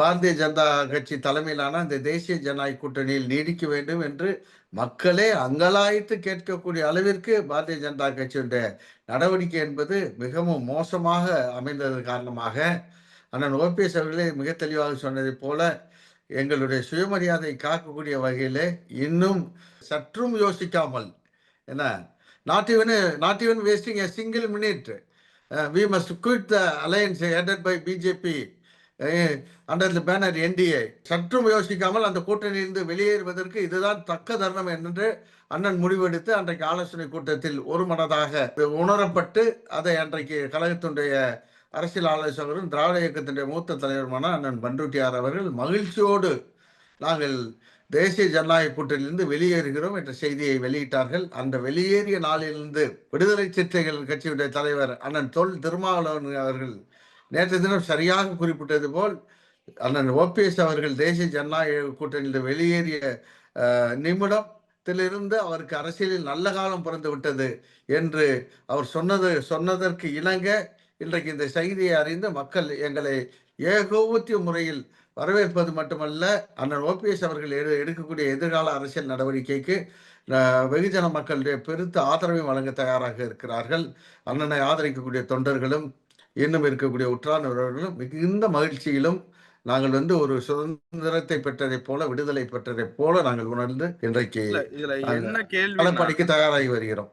பாரதிய ஜனதா கட்சி தலைமையிலான இந்த தேசிய ஜனநாயக கூட்டணியில் நீடிக்க வேண்டும் என்று மக்களே அங்கலாய்த்து கேட்கக்கூடிய அளவிற்கு பாரதிய ஜனதா கட்சியுடைய நடவடிக்கை என்பது மிகவும் மோசமாக அமைந்தது காரணமாக அண்ணன் ஓபிஎஸ் அவர்களே மிக தெளிவாக சொன்னதைப் போல எங்களுடைய சுயமரியாதை காக்கக்கூடிய வகையிலே இன்னும் சற்றும் யோசிக்காமல் என்ன? Not even not even wasting a single minute we must quit the alliance headed by BJP under the banner NDA. சற்றும் யோசிக்காமல் அந்த கூட்டணியிலிருந்து வெளியேறுவதற்கு இதுதான் தக்க தருணம் என்று அண்ணன் முடிவெடுத்து அன்றைக்கு ஆலோசனை கூட்டத்தில் ஒரு மனதாக உணரப்பட்டு அதை அன்றைக்கு கழகத்தினுடைய அரசியல் ஆலோசகரும் திராவிட இயக்கத்தினுடைய மூத்த தலைவருமான அண்ணன் பண்ருட்டியார் அவர்கள் மகிழ்ச்சியோடு நாங்கள் தேசிய ஜனநாயக கூட்டணியிலிருந்து வெளியேறுகிறோம் என்ற செய்தியை வெளியிட்டார்கள். அந்த வெளியேறிய நாளிலிருந்து விடுதலை சிறுத்தைகள் கட்சியுடைய தலைவர் அண்ணன் தொல் திருமாவளவன் அவர்கள் நேற்று தினம் சரியாக குறிப்பிட்டது போல் அண்ணன் ஓபிஎஸ் அவர்கள் தேசிய ஜனநாயக கூட்டணியில் வெளியேறிய நிமிடத்திலிருந்து அவருக்கு அரசியலில் நல்ல காலம் பிறந்து விட்டது என்று அவர் சொன்னது சொன்னதற்கு இணங்க இன்றைக்கு இந்த செய்தியை அறிந்து மக்கள் எங்களை ஏகோபத்திய முறையில் வரவேற்பது மட்டுமல்ல அண்ணன் ஓபிஎஸ் அவர்கள் எடு எடுக்கக்கூடிய எதிர்கால அரசியல் நடவடிக்கைக்கு வெகுஜன மக்களுடைய பெருத்த ஆதரவை வழங்க தயாராக இருக்கிறார்கள். அண்ணனை ஆதரிக்கக்கூடிய தொண்டர்களும் இன்னும் இருக்கக்கூடிய உற்றார் உறவினர்களும் மிகுந்த மகிழ்ச்சியிலும் நாங்கள் வந்து ஒரு சுதந்திரத்தை பெற்றதைப் போல விடுதலை பெற்றதைப் போல நாங்கள் உணர்ந்து இன்றைக்கு என்ன கேள்வி தயாராகி வருகிறோம்.